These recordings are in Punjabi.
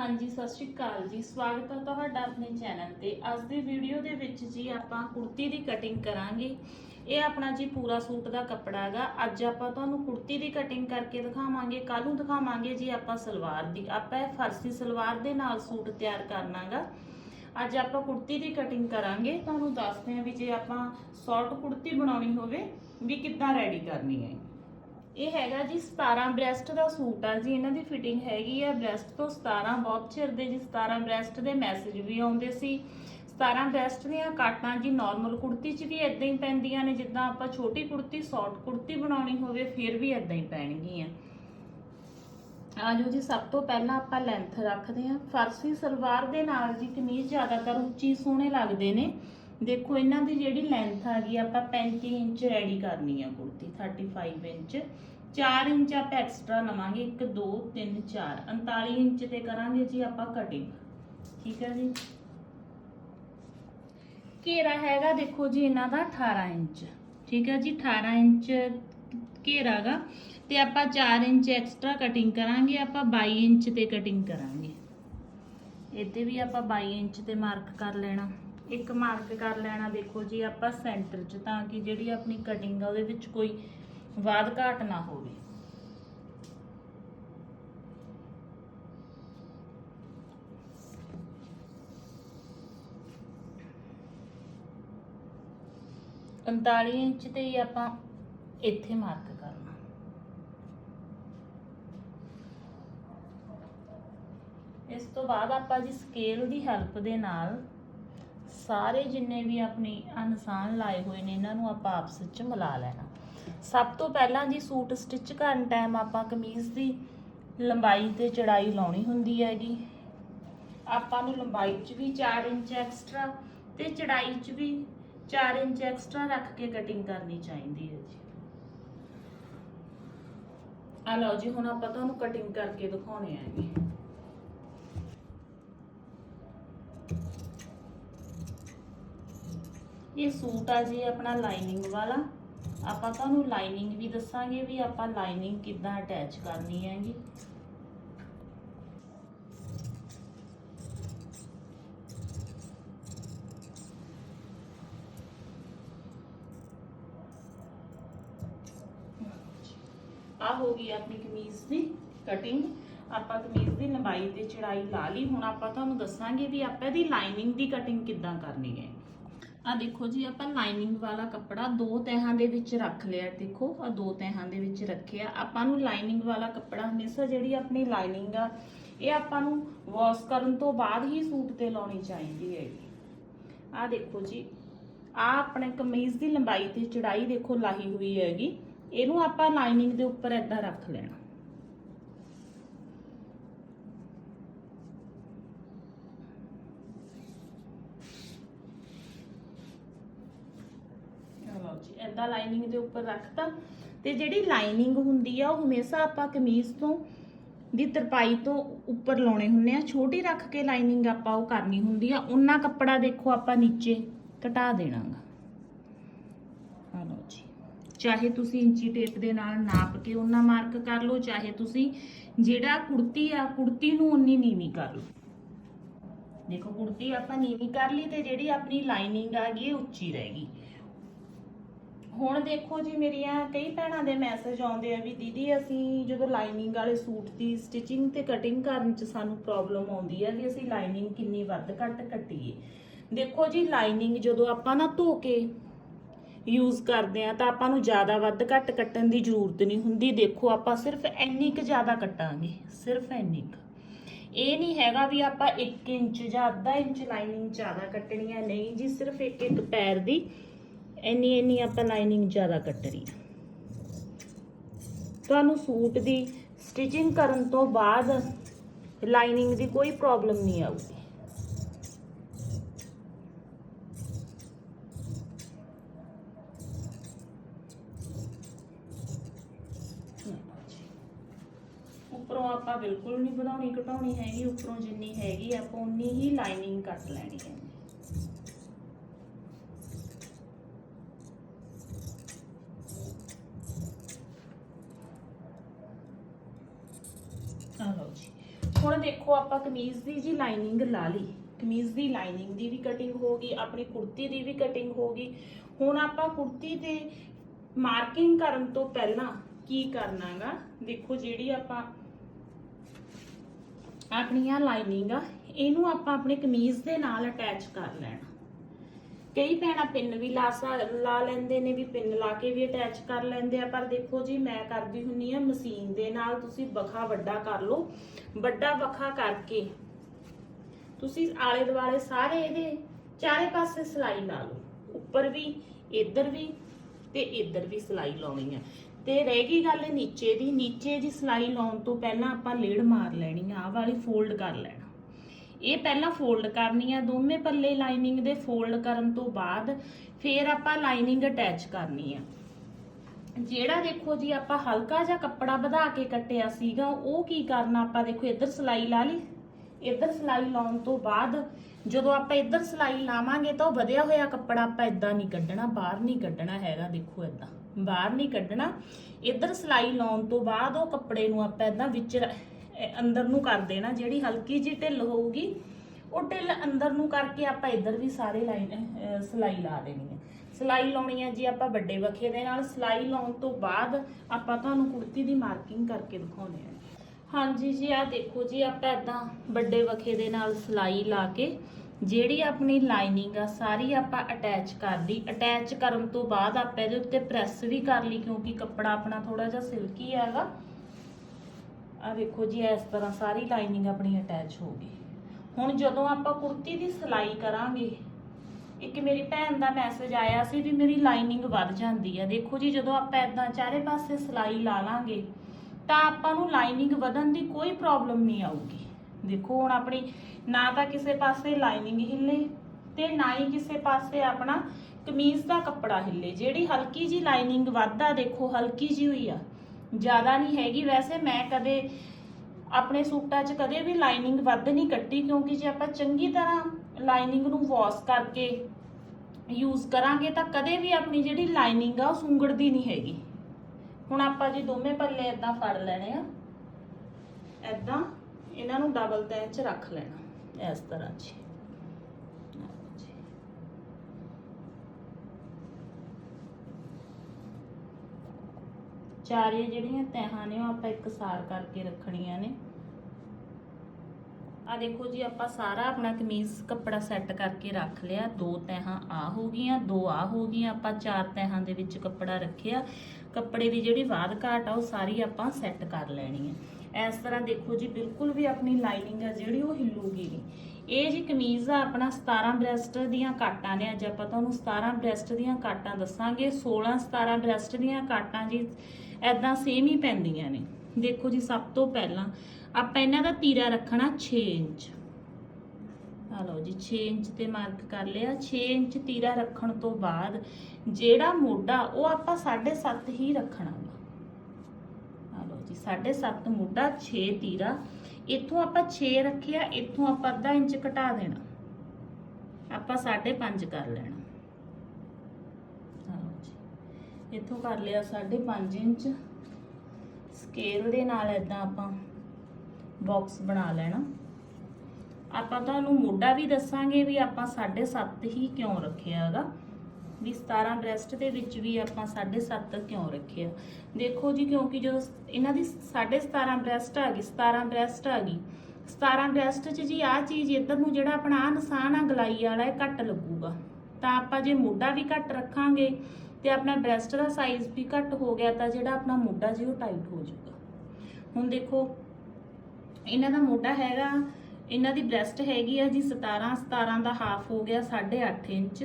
ਹਾਂਜੀ, ਸਤਿ ਸ਼੍ਰੀ ਅਕਾਲ ਜੀ। ਸਵਾਗਤ ਹੈ ਤੁਹਾਡਾ ਆਪਣੇ ਚੈਨਲ ਤੇ। ਅੱਜ ਦੀ ਵੀਡੀਓ ਦੇ ਵਿੱਚ ਜੀ ਆਪਾਂ ਕੁੜਤੀ ਦੀ ਕਟਿੰਗ ਕਰਾਂਗੇ। ਇਹ ਆਪਣਾ ਜੀ ਪੂਰਾ ਸੂਟ ਦਾ ਕੱਪੜਾ ਹੈਗਾ। ਅੱਜ ਆਪਾਂ ਤੁਹਾਨੂੰ ਕੁੜਤੀ ਦੀ ਕਟਿੰਗ ਕਰਕੇ ਦਿਖਾਵਾਂਗੇ। ਕੱਲ ਨੂੰ ਦਿਖਾਵਾਂਗੇ ਜੀ ਆਪਾਂ ਸਲਵਾਰ ਦੀ। ਆਪਾਂ ਇਹ ਫਰਸੀ ਸਲਵਾਰ ਦੇ ਨਾਲ ਸੂਟ ਤਿਆਰ ਕਰਨਾਗਾ ਅੱਜ ਆਪਾਂ ਕੁੜਤੀ ਦੀ ਕਟਿੰਗ ਕਰਾਂਗੇ। ਤੁਹਾਨੂੰ ਦੱਸਦੇ ਹਾਂ ਵੀ ਜੇ ਆਪਾਂ ਸ਼ਾਰਟ ਕੁੜਤੀ ਬਣਾਉਣੀ ਹੋਵੇ, ਵੀ ਕਿੱਦਾਂ ਰੈਡੀ ਕਰਨੀ ਹੈ। ਇਹ ਹੈਗਾ ਜੀ 17 ਬ੍ਰੈਸਟ ਦਾ ਸੂਟ ਆ ਜੀ, ਇਹਨਾਂ ਦੀ ਫਿਟਿੰਗ ਹੈਗੀ ਆ ਬ੍ਰੈਸਟ ਤੋਂ 17 ਬਹੁਤ ਚਿਰ ਦੇ ਜੀ 17 ਬ੍ਰੈਸਟ ਦੇ ਮੈਸੇਜ ਵੀ ਆਉਂਦੇ ਸੀ। 17 ਬ੍ਰੈਸਟ ਦੀਆਂ ਕਾਟਾਂ ਜੀ ਨਾਰਮਲ ਕੁੜਤੀ 'ਚ ਵੀ ਇਦਾਂ ਹੀ ਪੈਂਦੀਆਂ ਨੇ, ਜਿੱਦਾਂ ਆਪਾਂ ਛੋਟੀ ਕੁੜਤੀ ਸ਼ਾਰਟ ਕੁੜਤੀ ਬਣਾਉਣੀ ਹੋਵੇ, ਫਿਰ ਵੀ ਇਦਾਂ ਹੀ ਪੈਣਗੀਆਂ। ਆਜੋ ਜੀ, ਸਭ ਤੋਂ ਪਹਿਲਾਂ ਆਪਾਂ ਲੈਂਥ ਰੱਖਦੇ ਹਾਂ। ਫਰਸੀ ਸਲਵਾਰ ਦੇ ਨਾਲ ਜੀ ਕਮੀਜ਼ ਜ਼ਿਆਦਾਤਰ ਉੱਚੀ ਸੋਹਣੇ ਲੱਗਦੇ ਨੇ। ਦੇਖੋ, ਇਹਨਾਂ ਦੀ ਜਿਹੜੀ ਲੈਂਥ ਆ ਗਈ, ਆਪਾਂ 35 ਇੰਚ ਰੈਡੀ ਕਰਨੀ ਆ ਕੁੜਤੀ 35 ਇੰਚ। 4 ਇੰਚ ਆਪਾਂ ਐਕਸਟਰਾ ਲਵਾਂਗੇ 1 2 3 4 39 ਇੰਚ ਤੇ ਕਰਾਂਗੇ ਜੀ ਆਪਾਂ ਕਟਿੰਗ ਠੀਕ ਹੈ ਜੀ? ਘੇਰਾ ਹੈਗਾ, ਦੇਖੋ ਜੀ, ਇਹਨਾਂ ਦਾ 18 ਇੰਚ। ਠੀਕ ਹੈ ਜੀ? 18 ਇੰਚ ਘੇਰਾ ਗਾ। ਤੇ ਆਪਾਂ 4 ਇੰਚ ਐਕਸਟਰਾ ਕਟਿੰਗ ਕਰਾਂਗੇ, ਆਪਾਂ 22 ਇੰਚ ਤੇ ਕਟਿੰਗ ਕਰਾਂਗੇ। ਇੱਥੇ ਵੀ ਆਪਾਂ 22 ਇੰਚ ਤੇ ਮਾਰਕ ਕਰ ਲੈਣਾ। ਇੱਕ ਮਾਰਕ ਕਰ ਲੈਣਾ ਦੇਖੋ ਜੀ ਆਪਾਂ ਸੈਂਟਰ 'ਚ, ਤਾਂ ਕਿ ਜਿਹੜੀ ਆਪਣੀ ਕਟਿੰਗ ਆ ਉਹਦੇ ਵਿੱਚ ਕੋਈ ਵਾਧ ਘਾਟ ਨਾ ਹੋਵੇ। ਪੰਤਾਲੀ ਇੰਚ ਤੇ ਹੀ ਆਪਾਂ ਇੱਥੇ ਮਾਰਕ ਕਰਨਾ। ਇਸ ਤੋਂ ਬਾਅਦ ਆਪਾਂ ਜੀ ਸਕੇਲ ਦੀ ਹੈਲਪ ਦੇ ਨਾਲ ਸਾਰੇ ਜਿੰਨੇ ਵੀ ਆਪਣੀ ਅਨਸਾਨ ਲਾਏ ਹੋਏ ਨੇ, ਇਹਨਾਂ ਨੂੰ ਆਪਾਂ ਆਪਸ ਵਿੱਚ ਮਿਲਾ ਲੈਣਾ। ਸਭ ਤੋਂ ਪਹਿਲਾਂ ਜੀ ਸੂਟ ਸਟਿਚ ਕਰਨ ਟਾਈਮ ਆਪਾਂ ਕਮੀਜ਼ ਦੀ ਲੰਬਾਈ ਤੇ ਚੜਾਈ ਲਾਉਣੀ ਹੁੰਦੀ ਹੈਗੀ। ਆਪਾਂ ਨੂੰ ਲੰਬਾਈ 'ਚ ਵੀ 4 ਇੰਚ ਐਕਸਟਰਾ ਤੇ ਚੜਾਈ 'ਚ ਵੀ 4 ਇੰਚ ਐਕਸਟਰਾ ਰੱਖ ਕੇ ਕਟਿੰਗ ਕਰਨੀ ਚਾਹੀਦੀ ਹੈ ਜੀ। ਆ ਲਓ ਜੀ, ਹੁਣ ਆਪਾਂ ਤੁਹਾਨੂੰ ਕਟਿੰਗ ਕਰਕੇ ਦਿਖਾਉਣੇ ਆਂਗੇ ਇਹ ਸੂਟ ਆ ਜੀ ਆਪਣਾ ਲਾਈਨਿੰਗ ਵਾਲਾ। ਆਪਾਂ ਤੁਹਾਨੂੰ ਲਾਈਨਿੰਗ ਵੀ ਦੱਸਾਂਗੇ ਵੀ ਆਪਾਂ ਲਾਈਨਿੰਗ ਕਿੱਦਾਂ ਅਟੈਚ ਕਰਨੀ ਹੈਗੀ। ਆ ਹੋ ਗਈ ਆਪਣੀ ਕਮੀਜ਼ ਦੀ ਕਟਿੰਗ ਆਪਾਂ ਕਮੀਜ਼ ਦੀ ਲੰਬਾਈ ਤੇ ਚੜਾਈ ਲਾ ਲਈ। ਹੁਣ ਆਪਾਂ ਤੁਹਾਨੂੰ ਦੱਸਾਂਗੇ ਵੀ ਆਪਾਂ ਇਹਦੀ ਲਾਈਨਿੰਗ ਦੀ ਕਟਿੰਗ ਕਿੱਦਾਂ ਕਰਨੀ ਹੈ। ਆ ਦੇਖੋ ਜੀ, ਆਪਾਂ ਲਾਈਨਿੰਗ ਵਾਲਾ ਕੱਪੜਾ ਦੋ ਤਹਿਾਂ ਦੇ ਵਿੱਚ ਰੱਖ ਲਿਆ, ਦੇਖੋ ਆ ਦੋ ਤਹਿਾਂ ਦੇ ਵਿੱਚ ਰੱਖਿਆ। ਆਪਾਂ ਨੂੰ ਲਾਈਨਿੰਗ ਵਾਲਾ ਕੱਪੜਾ ਹਮੇਸ਼ਾ ਜਿਹੜੀ ਆਪਣੀ ਲਾਈਨਿੰਗ ਆ, ਇਹ ਆਪਾਂ ਨੂੰ ਵਾਸ਼ ਕਰਨ ਤੋਂ ਬਾਅਦ ਹੀ ਸੂਟ ਤੇ ਲਾਉਣੀ ਚਾਹੀਦੀ ਹੈਗੀ। ਆ ਦੇਖੋ ਜੀ ਆ ਆਪਣੇ ਕਮੀਜ਼ ਦੀ ਲੰਬਾਈ ਤੇ ਚੜਾਈ ਦੇਖੋ ਲਾਹੀ ਹੋਈ ਹੈਗੀ, ਇਹਨੂੰ ਆਪਾਂ ਲਾਈਨਿੰਗ ਦੇ ਉੱਪਰ ਏਦਾਂ ਰੱਖ ਲੈਣਾ। ਲਓ ਲਾਈਨਿੰਗ ਦੇ ਉੱਪਰ ਰੱਖਤਾ ਤੇ ਜਿਹੜੀ ਲਾਈਨਿੰਗ ਹੁੰਦੀ ਆ, ਉਹ ਹਮੇਸ਼ਾ ਆਪਾਂ ਕਮੀਜ਼ ਤੋਂ ਦੀ ਤਰਪਾਈ ਤੋਂ ਉੱਪਰ ਲਾਉਣੇ ਹੁੰਦੇ ਆ। ਛੋਟੀ ਰੱਖ ਕੇ ਲਾਈਨਿੰਗ ਆਪਾਂ ਉਹ ਕਰਨੀ ਹੁੰਦੀ ਆ। ਉਹਨਾਂ ਕੱਪੜਾ ਦੇਖੋ ਆਪਾਂ ਨੀਚੇ ਘਟਾ ਦੇਣਾਗਾ। ਆ ਲਓ ਜੀ। ਚਾਹੇ ਤੁਸੀਂ ਇੰਚੀ ਟੇਪ ਦੇ ਨਾਲ ਨਾਪ ਕੇ ਉਹਨਾਂ ਮਾਰਕ ਕਰ ਲਓ, ਚਾਹੇ ਤੁਸੀਂ ਜਿਹੜਾ ਕੁੜਤੀ ਆ, ਕੁੜਤੀ ਨੂੰ ਉਨੀ ਨੀਵੀਂ ਕਰ ਲਓ। ਦੇਖੋ, ਕੁੜਤੀ ਆਪਾਂ ਨੀਵੀਂ ਕਰ ਲਈ ਤੇ ਜਿਹੜੀ ਆਪਣੀ ਲਾਈਨਿੰਗ ਆ ਗਈ ਉੱਚੀ ਰਹਿ ਗਈ। ਹੁਣ ਦੇਖੋ ਜੀ ਮੇਰੀਆਂ ਕਈ ਭੈਣਾਂ ਦੇ ਮੈਸੇਜ ਆਉਂਦੇ ਆ ਵੀ ਦੀਦੀ ਅਸੀਂ ਜਦੋਂ ਲਾਈਨਿੰਗ ਵਾਲੇ ਸੂਟ ਦੀ ਸਟਿਚਿੰਗ ਤੇ ਕਟਿੰਗ ਕਰਨ ਚ ਸਾਨੂੰ ਪ੍ਰੋਬਲਮ ਆਉਂਦੀ ਹੈ ਵੀ ਅਸੀਂ ਲਾਈਨਿੰਗ ਕਿੰਨੀ ਵੱਧ ਘੱਟ ਕੱਟੀਏ। ਦੇਖੋ ਜੀ ਲਾਈਨਿੰਗ ਜਦੋਂ ਆਪਾਂ ਨਾ ਧੋ ਕੇ ਯੂਜ਼ ਕਰਦੇ ਆ ਤਾਂ ਆਪਾਂ ਨੂੰ ਜ਼ਿਆਦਾ ਵੱਧ ਘੱਟ ਕੱਟਣ ਦੀ ਜ਼ਰੂਰਤ ਨਹੀਂ ਹੁੰਦੀ। ਦੇਖੋ ਆਪਾਂ ਸਿਰਫ ਇੰਨੀ ਕੁ ਜ਼ਿਆਦਾ ਕੱਟਾਂਗੇ, ਸਿਰਫ ਇੰਨੀ ਕੁ। ਇਹ ਨਹੀਂ ਹੈਗਾ ਵੀ ਆਪਾਂ 1 ਇੰਚ ਜਾਂ ਅੱਧਾ ਇੰਚ ਲਾਈਨਿੰਗ ਜ਼ਿਆਦਾ ਕੱਟਣੀ ਹੈ ਨਹੀਂ ਜੀ, ਸਿਰਫ ਇੱਕ ਇੱਕ ਪੈਰ ਦੀ ਇੰਨੀ ਇੰਨੀ ਆਪਾਂ ਲਾਈਨਿੰਗ ਜ਼ਿਆਦਾ ਕੱਟਣੀ ਆ ਤੁਹਾਨੂੰ ਸੂਟ ਦੀ ਸਟਿਚਿੰਗ ਕਰਨ ਤੋਂ ਬਾਅਦ ਲਾਈਨਿੰਗ ਦੀ ਕੋਈ ਪ੍ਰੋਬਲਮ ਨਹੀਂ ਆਊਗੀ। ਉੱਪਰੋਂ ਆਪਾਂ ਬਿਲਕੁਲ ਨਹੀਂ ਵਧਾਉਣੀ ਘਟਾਉਣੀ ਹੈਗੀ, ਉੱਪਰੋਂ ਜਿੰਨੀ ਹੈਗੀ, ਆਪਾਂ ਉਨੀ ਹੀ ਲਾਈਨਿੰਗ ਕੱਟ ਲੈਣੀ ਹੈ ਆ ਲਓ ਜੀ ਹੁਣ ਦੇਖੋ ਦੇਖੋ ਆਪਾਂ ਕਮੀਜ਼ ਦੀ ਜੀ ਲਾਈਨਿੰਗ ਲਾ ਲਈ। ਕਮੀਜ਼ ਦੀ ਲਾਈਨਿੰਗ ਦੀ ਵੀ ਕਟਿੰਗ ਹੋ ਗਈ, ਆਪਣੀ ਕੁੜਤੀ ਦੀ ਵੀ ਕਟਿੰਗ ਹੋ ਗਈ। ਹੁਣ ਆਪਾਂ ਕੁੜਤੀ ਤੇ ਮਾਰਕਿੰਗ ਕਰਨ ਤੋਂ ਪਹਿਲਾਂ ਕੀ ਕਰਨਾਗਾ? ਦੇਖੋ ਜਿਹੜੀ ਆਪਾਂ ਆਪਣੀਆਂ ਲਾਈਨਿੰਗ ਆ, ਇਹਨੂੰ ਆਪਾਂ ਆਪਣੇ ਕਮੀਜ਼ ਦੇ ਨਾਲ ਅਟੈਚ ਕਰ ਲੈਣਾ। ਕਈ ਭੈਣਾਂ ਪਿੰਨ ਵੀ ਲਾ ਸਾ, ਲਾ ਲੈਂਦੇ ਨੇ ਵੀ ਪਿੰਨ ਲਾ ਕੇ ਵੀ ਅਟੈਚ ਕਰ ਲੈਂਦੇ ਆ, ਪਰ ਦੇਖੋ ਜੀ ਮੈਂ ਕਰਦੀ ਹੁੰਨੀ ਆ ਮਸ਼ੀਨ ਦੇ ਨਾਲ ਤੁਸੀਂ ਬਖਾ ਵੱਡਾ ਕਰ ਲਓ। ਵੱਡਾ ਬਖਾ ਕਰਕੇ ਤੁਸੀਂ ਆਲੇ ਦੁਆਲੇ ਸਾਰੇ ਇਹਦੇ ਚਾਰੇ ਪਾਸੇ ਸਿਲਾਈ ਲਾ ਲਓ। ਉੱਪਰ ਵੀ, ਇੱਧਰ ਵੀ ਤੇ ਇੱਧਰ ਵੀ ਸਿਲਾਈ ਲਾਉਣੀ ਹੈ ਤੇ ਰਹਿ ਗਈ ਗੱਲ ਨੀਚੇ ਦੀ ਨੀਚੇ ਦੀ ਸਿਲਾਈ ਲਾਉਣ ਤੋਂ ਪਹਿਲਾਂ ਆਪਾਂ ਲੇੜ ਮਾਰ ਲੈਣੀ ਆ, ਆਹ ਵਾਲੀ ਫੋਲਡ ਕਰ ਲੈਣੀ। ਇਹ ਪਹਿਲਾਂ ਫੋਲਡ ਕਰਨੀ ਆ, ਦੋਵੇਂ ਪੱਲੇ ਲਾਈਨਿੰਗ ਦੇ ਫੋਲਡ ਕਰਨ ਤੋਂ ਬਾਅਦ ਫਿਰ ਆਪਾਂ ਲਾਈਨਿੰਗ ਅਟੈਚ ਕਰਨੀ ਆ। ਜਿਹੜਾ ਦੇਖੋ ਜੀ ਆਪਾਂ ਹਲਕਾ ਜਿਹਾ ਕੱਪੜਾ ਵਧਾ ਕੇ ਕੱਟਿਆ ਸੀਗਾ, ਉਹ ਕੀ ਕਰਨਾ ਆਪਾਂ ਦੇਖੋ, ਇੱਧਰ ਸਿਲਾਈ ਲਾ ਲਈ। ਇੱਧਰ ਸਿਲਾਈ ਲਾਉਣ ਤੋਂ ਬਾਅਦ ਜਦੋਂ ਆਪਾਂ ਇੱਧਰ ਸਿਲਾਈ ਲਾਵਾਂਗੇ ਤਾਂ ਉਹ ਵਧਿਆ ਹੋਇਆ ਕੱਪੜਾ ਆਪਾਂ ਇਦਾਂ ਨਹੀਂ ਕੱਢਣਾ, ਬਾਹਰ ਨਹੀਂ ਕੱਢਣਾ ਹੈਗਾ, ਦੇਖੋ ਇਦਾਂ। ਬਾਹਰ ਨਹੀਂ ਕੱਢਣਾ। ਇੱਧਰ ਸਿਲਾਈ ਲਾਉਣ ਤੋਂ ਬਾਅਦ ਉਹ ਕੱਪੜੇ ਨੂੰ ਆਪਾਂ ਇਦਾਂ ਵਿੱਚ ਰ- ਅੰਦਰ ਨੂੰ ਕਰ ਦੇਣਾ ਜਿਹੜੀ ਹਲਕੀ ਜਿਹੀ ਢਿੱਲ ਹੋਊਗੀ ਉਹ ਢਿੱਲ ਅੰਦਰ ਨੂੰ ਕਰਕੇ ਆਪਾਂ ਇੱਧਰ ਵੀ ਸਾਰੇ ਲਾਈਨ ਅਹ, ਸਿਲਾਈ ਲਾ ਦੇਣੀ ਹੈ। ਸਿਲਾਈ ਲਾਉਣੀ ਹੈ ਜੀ ਆਪਾਂ ਵੱਡੇ ਵੱਖੇ ਦੇ ਨਾਲ ਸਿਲਾਈ ਲਾਉਣ ਤੋਂ ਬਾਅਦ ਆਪਾਂ ਤੁਹਾਨੂੰ ਕੁੜਤੀ ਦੀ ਮਾਰਕਿੰਗ ਕਰਕੇ ਦਿਖਾਉਣੇ ਆ ਹਾਂਜੀ ਜੀ ਆ ਦੇਖੋ ਜੀ ਆਪਾਂ ਇਦਾਂ ਵੱਡੇ ਵੱਖੇ ਦੇ ਨਾਲ ਸਿਲਾਈ ਲਾ ਕੇ ਜਿਹੜੀ ਆਪਣੀ ਲਾਈਨਿੰਗ ਆ ਸਾਰੀ ਆਪਾਂ ਅਟੈਚ ਕਰ ਲਈ। ਅਟੈਚ ਕਰਨ ਤੋਂ ਬਾਅਦ ਆਪਾਂ ਇਹਦੇ ਉੱਤੇ ਪ੍ਰੈਸ ਵੀ ਕਰ ਲਈ ਕਿਉਂਕਿ ਕੱਪੜਾ ਆਪਣਾ ਥੋੜਾ ਜਿਹਾ ਸਿਲਕੀ ਹੈਗਾ। ਆ ਵੇਖੋ ਜੀ, ਇਸ ਤਰ੍ਹਾਂ ਸਾਰੀ ਲਾਈਨਿੰਗ ਆਪਣੀ ਅਟੈਚ ਹੋ ਗਈ। ਹੁਣ ਜਦੋਂ ਆਪਾਂ ਕੁੜਤੀ ਦੀ ਸਿਲਾਈ ਕਰਾਂਗੇ, ਇੱਕ ਮੇਰੀ ਭੈਣ ਦਾ ਮੈਸੇਜ ਆਇਆ ਸੀ ਵੀ ਮੇਰੀ ਲਾਈਨਿੰਗ ਵੱਧ ਜਾਂਦੀ ਹੈ ਦੇਖੋ ਜੀ, ਜਦੋਂ ਆਪਾਂ ਇਦਾਂ ਚਾਰੇ ਪਾਸੇ ਸਿਲਾਈ ਲਾ ਲਾਂਗੇ, ਤਾਂ ਆਪਾਂ ਨੂੰ ਲਾਈਨਿੰਗ ਵਧਣ ਦੀ ਕੋਈ ਪ੍ਰੋਬਲਮ ਨਹੀਂ ਆਊਗੀ। ਦੇਖੋ, ਹੁਣ ਆਪਣੀ ਨਾ ਤਾਂ ਕਿਸੇ ਪਾਸੇ ਲਾਈਨਿੰਗ ਹਿੱਲੇ ਤੇ ਨਾ ਹੀ ਕਿਸੇ ਪਾਸੇ ਆਪਣਾ ਕਮੀਜ਼ ਦਾ ਕੱਪੜਾ ਹਿੱਲੇ। ਜਿਹੜੀ ਹਲਕੀ ਜੀ ਲਾਈਨਿੰਗ ਵੱਧਦਾ, ਦੇਖੋ, ਹਲਕੀ ਜੀ ਹੋਈ ਆ। ਜ਼ਿਆਦਾ ਨਹੀਂ ਹੈਗੀ। ਵੈਸੇ ਮੈਂ ਕਦੇ ਆਪਣੇ ਸੂਟਾਂ 'ਚ ਕਦੇ ਵੀ ਲਾਈਨਿੰਗ ਵੱਧ ਨਹੀਂ ਕੱਟੀ ਕਿਉਂਕਿ ਜੇ ਆਪਾਂ ਚੰਗੀ ਤਰ੍ਹਾਂ ਲਾਈਨਿੰਗ ਨੂੰ ਵਾਸ਼ ਕਰਕੇ ਯੂਜ਼ ਕਰਾਂਗੇ, ਤਾਂ ਕਦੇ ਵੀ ਆਪਣੀ ਜਿਹੜੀ ਲਾਈਨਿੰਗ ਆ, ਉਹ ਸੁੰਗੜਦੀ ਨਹੀਂ ਹੈਗੀ। ਹੁਣ ਆਪਾਂ ਜੀ ਦੋਵੇਂ ਪੱਲੇ ਇਦਾਂ ਫੜ ਲੈਣੇ ਆ ਇਦਾਂ ਇਹਨਾਂ ਨੂੰ ਡਬਲ ਤੈਨ 'ਚ ਰੱਖ ਲੈਣਾ, ਇਸ ਤਰ੍ਹਾਂ ਜੀ ਆਹ ਜੀ। ਚਾਰੇ ਜਿਹੜੀਆਂ ਤਹਾਂ ਨੇ ਉਹ ਆਪਾਂ ਇੱਕਸਾਰ ਕਰਕੇ ਰੱਖਣੀਆਂ ਨੇ। ਆ ਦੇਖੋ ਜੀ, ਆਪਾਂ ਸਾਰਾ ਆਪਣਾ ਕਮੀਜ਼, ਕੱਪੜਾ ਸੈੱਟ ਕਰਕੇ ਰੱਖ ਲਿਆ। ਦੋ ਤਹਾਂ ਆ ਹੋ ਗਈਆਂ, ਦੋ ਆ ਹੋ ਗਈਆਂ। ਆਪਾਂ ਚਾਰ ਤਹਾਂ ਦੇ ਵਿੱਚ ਕੱਪੜਾ ਰੱਖਿਆ। ਕੱਪੜੇ ਦੀ ਜਿਹੜੀ ਬਾਦ ਘਾਟ ਆ, ਉਹ ਸਾਰੀ ਆਪਾਂ ਸੈੱਟ ਕਰ ਲੈਣੀ ਹੈ ਇਸ ਤਰ੍ਹਾਂ ਦੇਖੋ ਜੀ, ਬਿਲਕੁਲ ਵੀ ਆਪਣੀ ਲਾਈਨਿੰਗ ਆ ਜਿਹੜੀ, ਉਹ ਹਿੱਲੂਗੀ ਨਹੀਂ। ਇਹ ਜੀ ਕਮੀਜ਼ ਆ, ਆਪਣਾ 17 ਬ੍ਰੈਸਟ ਦੀਆਂ ਕਾਟਾਂ ਨੇ। ਅੱਜ ਆਪਾਂ ਤੁਹਾਨੂੰ 17 ਬ੍ਰੈਸਟ ਦੀਆਂ ਕਾਟਾਂ ਦੱਸਾਂਗੇ। 16 17 ਬ੍ਰੈਸਟ ਦੀਆਂ ਕਾਟਾਂ ਜੀ ਐਦਾਂ ਸੇਮ ਹੀ ਪੈਂਦੀਆਂ ਨੇ। ਦੇਖੋ ਜੀ, ਸਭ ਤੋਂ ਪਹਿਲਾਂ ਆਪਾਂ ਇਹਨਾਂ ਦਾ ਤੀਰਾ ਰੱਖਣਾ 6 ਇੰਚ। ਆ ਲਓ ਜੀ 6 ਇੰਚ ਤੇ ਮਾਰਕ ਕਰ ਲਿਆ। 6 ਇੰਚ ਤੀਰਾ ਰੱਖਣ ਤੋਂ ਬਾਅਦ ਜਿਹੜਾ ਮੋਢਾ, ਉਹ ਆਪਾਂ 7.5 ਹੀ ਰੱਖਣਾ ਵਾ। ਆ ਲਓ ਜੀ 7.5 ਮੋਢਾ 6 ਤੀਰਾ। ਇੱਥੋਂ ਆਪਾਂ 6 ਰੱਖਿਆ, ਇੱਥੋਂ ਆਪਾਂ ਅੱਧਾ ਇੰਚ ਘਟਾ ਦੇਣਾ। ਆਪਾਂ 5.5 ਕਰ ਲੈਣਾ ਆ ਲਓ ਜੀ ਇੱਥੋਂ ਕਰ ਲਿਆ 5.5 ਇੰਚ। ਸਕੇਲ ਦੇ ਨਾਲ ਇਦਾਂ ਆਪਾਂ ਬਾਕਸ ਬਣਾ ਲੈਣਾ। ਆਪਾਂ ਤੁਹਾਨੂੰ ਮੋਢਾ ਵੀ ਦੱਸਾਂਗੇ ਵੀ ਆਪਾਂ 7.5 ਹੀ ਕਿਉਂ ਰੱਖਿਆ ਹੈਗਾ। ਵੀ 17 ਬ੍ਰੈਸਟ ਦੇ ਵਿੱਚ ਵੀ ਆਪਾਂ 7.5 ਕਿਉਂ ਰੱਖਿਆ। ਦੇਖੋ ਜੀ, ਕਿਉਂਕਿ ਜਦੋਂ ਇਹਨਾਂ ਦੀ 17.5 ਬ੍ਰੈਸਟ ਆ ਗਈ 17 ਬ੍ਰੈਸਟ ਆ ਗਈ। 17 ਬ੍ਰੈਸਟ 'ਚ ਜੀ ਆਹ ਚੀਜ਼ ਇੱਧਰ ਨੂੰ ਜਿਹੜਾ ਆਪਣਾ ਆਹ ਨਿਸ਼ਾਨ ਆ, ਗਲਾਈ ਵਾਲਾ, ਇਹ ਘੱਟ ਲੱਗੂਗਾ। ਤਾਂ ਆਪਾਂ ਜੇ ਮੋਢਾ ਵੀ ਘੱਟ ਰੱਖਾਂਗੇ ਤੇ ਆਪਣਾ ਬ੍ਰੈਸਟ ਦਾ ਸਾਈਜ਼ ਵੀ ਘੱਟ ਹੋ ਗਿਆ ਤਾਂ ਜਿਹੜਾ ਆਪਣਾ ਮੋਢਾ ਜੀ ਉਹ ਟਾਈਟ ਹੋ ਜਾਊਗਾ। ਹੁਣ ਦੇਖੋ, ਇਹਨਾਂ ਦਾ ਮੋਢਾ ਹੈਗਾ, ਇਹਨਾਂ ਦੀ ਬ੍ਰੈਸਟ ਹੈਗੀ ਆ ਜੀ 17 17 ਦਾ ਹਾਫ ਹੋ ਗਿਆ 8.5 ਇੰਚ।